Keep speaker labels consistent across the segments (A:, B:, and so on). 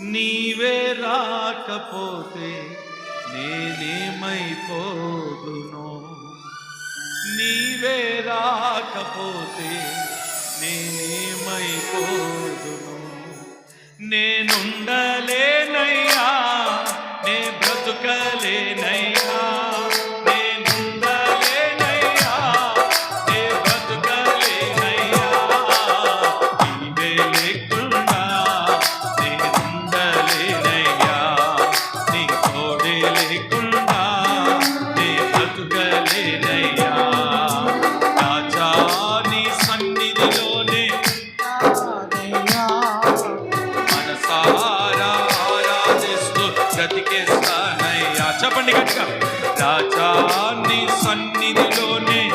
A: నీవే రాకపోతే నేనేమైపోదును? నీవే రాకపోతే నేనేమైపోదును? నేనుండలేనయ్యా నే బ్రతుకలే చెప్పండి గట్టిగా. రాజా నీ సన్నిధిలోనే.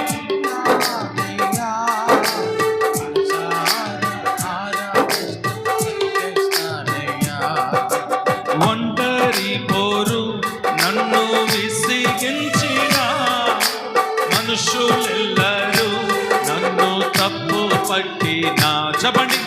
A: ఒంటరి పోరు నన్ను విసిగించిన. మనుషులెల్లరూ నన్ను తప్పు పట్టిన చెప్పండి.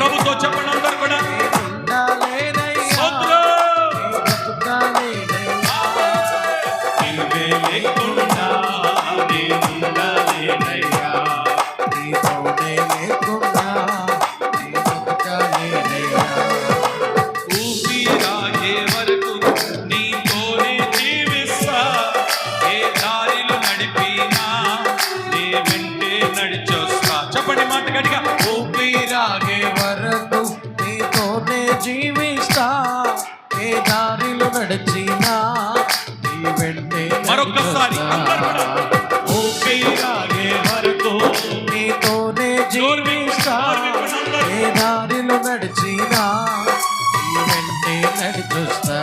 A: చెప్పండి ప్రభుతో చెప్పండి. జీవిస్తా ఏ దారిలో
B: నడిచినా నీ వెంటే. నడుస్తా.
A: ఊపిరాగే వరకు
B: నీతోనే జీవిస్తా ఏ దారిలో నడిచినా నీ వెంటే నడిచొస్తా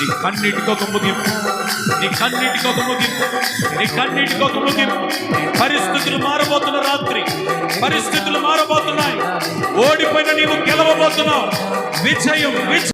A: నీ కన్నిటికి ఒక ముగింపు నీ కన్నిటికి ఒక ముగింపు నీ కన్నిటికి ఒక ముగింపు పరిస్థితులు మారబోతున్న రాత్రి పరిస్థితులు మారబోతున్నాయి. ఓడిపోయిన నీవు గెలవబోతున్నావు. విజయం విజయం.